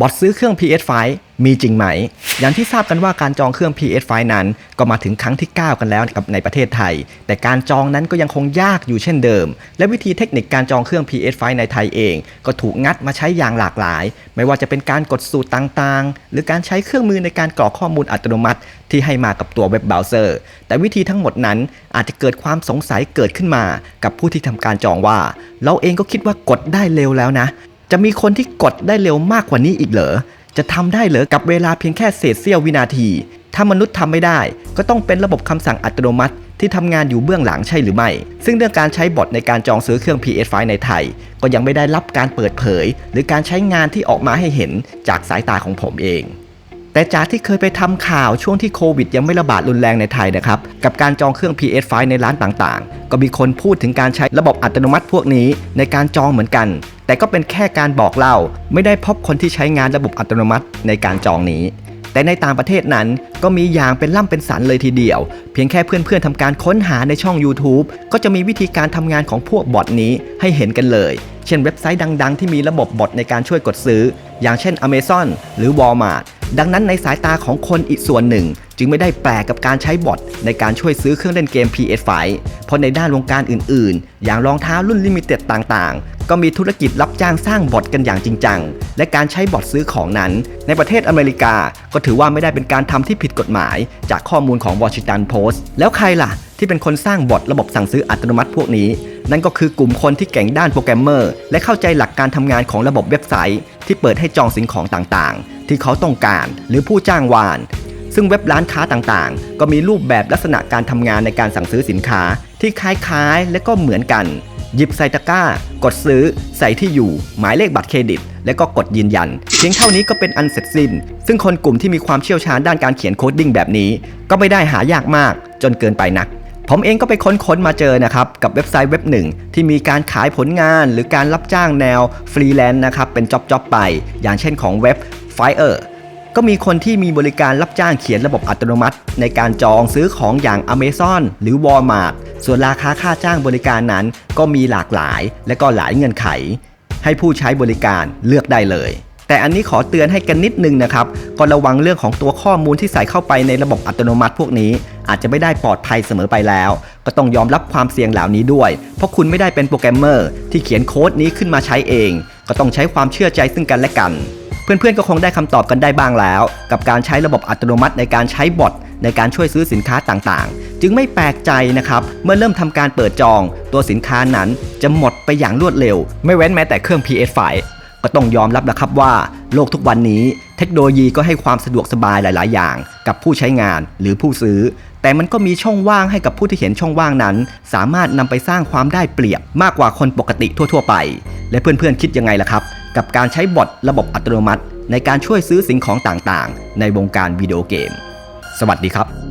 บอทซื้อเครื่อง PS5 มีจริงไหม อย่างที่ทราบกันว่าการจองเครื่อง PS5 นั้น ก็มาถึงครั้งที่ 9 กันแล้วกับในประเทศไทย แต่การจองนั้นก็ยังคงยากอยู่เช่นเดิม และวิธีเทคนิคการจองเครื่อง PS5 ในไทยเอง ก็ถูกงัดมาใช้อย่างหลากหลาย ไม่ว่าจะเป็นการกดสูตรต่างๆ หรือการใช้เครื่องมือในการกรอกข้อมูลอัตโนมัติ ที่ให้มากับตัวเว็บเบราว์เซอร์ แต่วิธีทั้งหมดนั้นอาจจะเกิดความสงสัยเกิดขึ้นมา กับผู้ที่ทำการจองว่า เราเองก็คิดว่ากดได้เร็วแล้วนะ จะมีคนที่กดได้เร็วมากกว่านี้อีกเหรอ จะทำได้เหรอกับเวลาเพียงแค่เศษเสี้ยววินาที ถ้ามนุษย์ทำไม่ได้ ก็ต้องเป็นระบบคำสั่งอัตโนมัติที่ทำงานอยู่เบื้องหลังใช่หรือไม่ ซึ่งเรื่องการใช้บอทในการจองซื้อเครื่อง PS5 ในไทย ก็ยังไม่ได้รับการเปิดเผย หรือการใช้งานที่ออกมาให้เห็นจากสายตาของผมเอง แต่จากที่เคยไปทำข่าวช่วงที่โควิด ยังไม่ระบาดรุนแรงในไทยนะครับ กับการจองเครื่อง PS5 ในร้านต่างๆ ก็มีคนพูดถึงการใช้ระบบอัตโนมัติพวกนี้ในการจองเหมือนกัน แต่ก็เป็นแค่การบอกเล่าไม่ได้พบคนที่ใช้งานระบบอัตโนมัติในการจองนี้ แต่ในต่างประเทศนั้นก็มีอย่างเป็นล่ำเป็นสันเลยทีเดียว เพียงแค่เพื่อนๆทำการค้นหาในช่อง YouTube ก็จะมีวิธีการทำงานของพวกบอทนี้ให้เห็นกันเลย เช่นเว็บไซต์ดังๆ ที่มีระบบบอทในการช่วยกดซื้อ อย่างเช่น Amazon หรือ Walmart ดังนั้นในสายตาของคนอีกส่วนหนึ่ง จึงไม่ได้แปลกกับการใช้บอทในการช่วยซื้อเครื่องเล่นเกม PS5 เพราะในด้านวงการอื่นๆ อย่างรองเท้ารุ่นลิมิเต็ดต่างๆ ก็มีธุรกิจรับจ้างสร้างบอทกันอย่างจริงจัง และการใช้บอทซื้อของนั้น ในประเทศอเมริกาก็ถือว่าไม่ได้เป็นการทำที่ผิดกฎหมาย จากข้อมูลของ Washington Post แล้วใครล่ะ ที่เป็นคนสร้างบอทระบบสั่งซื้ออัตโนมัติพวกนี้ นั่นก็คือกลุ่มคนที่เก่งด้านโปรแกรมเมอร์ และเข้าใจหลักการทำงานของระบบเว็บไซต์ ที่เปิดให้จองสิ่งของต่างๆ ที่เขาต้องการ หรือผู้จ้างวานซึ่งเว็บร้านค้าต่างๆ ก็มีรูปแบบลักษณะการทำงานในการสั่งซื้อสินค้าที่คล้ายๆ และก็เหมือนกัน หยิบใส่ตะกร้า กดซื้อ ใส่ที่อยู่ หมายเลขบัตรเครดิต และก็กดยืนยัน เพียงเท่านี้ก็เป็นอันเสร็จสิ้น ซึ่งคนกลุ่มที่มีความเชี่ยวชาญด้านการเขียนโคดดิ้งแบบนี้ ก็ไม่ได้หายากมาก จนเกินไปนัก ผมเองก็ไปค้นๆมาเจอนะครับ กับเว็บไซต์เว็บหนึ่งที่มีการขายผลงานหรือการรับจ้างแนวฟรีแลนซ์นะครับเป็นจ็อบๆไป อย่างเช่นของเว็บ Fire ก็มีคนที่มีบริการรับจ้างเขียนระบบอัตโนมัติ ในการจองซื้อของอย่าง Amazon หรือ Walmart ส่วนราคาค่าจ้างบริการนั้นก็มีหลากหลาย และก็หลายเงื่อนไข ให้ผู้ใช้บริการเลือกได้เลย แต่อันนี้ขอเตือนให้กันนิดนึงนะครับก็ระวังเรื่องของตัวข้อมูลที่ใส่เข้าไปในระบบอัตโนมัติพวกนี้ อาจจะไม่ได้ปลอดภัยเสมอไปแล้ว ก็ต้องยอมรับความเสี่ยงเหล่านี้ด้วย เพราะคุณไม่ได้เป็นโปรแกรมเมอร์ที่เขียนโค้ดนี้ขึ้นมาใช้เอง ก็ต้องใช้ความเชื่อใจซึ่งกันและกัน เพื่อนๆก็คงได้คำตอบกันได้บ้างแล้ว กับการใช้ระบบอัตโนมัติในการใช้บอทในการช่วยซื้อสินค้าต่างๆ จึงไม่แปลกใจนะครับ เมื่อเริ่มทำการเปิดจอง ตัวสินค้านั้นจะหมดไปอย่างรวดเร็ว ไม่เว้นแม้แต่เครื่อง PS5 ก็ต้องยอมรับแล้วครับว่า โลกทุกวันนี้ เทคโนโลยีก็ให้ความสะดวกสบายหลาย ๆ อย่าง กับผู้ใช้งานหรือผู้ซื้อ แต่มันก็มีช่องว่างให้กับผู้ที่เห็นช่องว่างนั้น สามารถนำไปสร้างความได้เปรียบมากกว่าคนปกติทั่ว ๆ ไป และเพื่อน ๆ คิดยังไงล่ะครับ กับการใช้บอทระบบอัตโนมัติ ในการช่วยซื้อสิ่งของต่างๆ ในวงการวิดีโอเกม สวัสดีครับ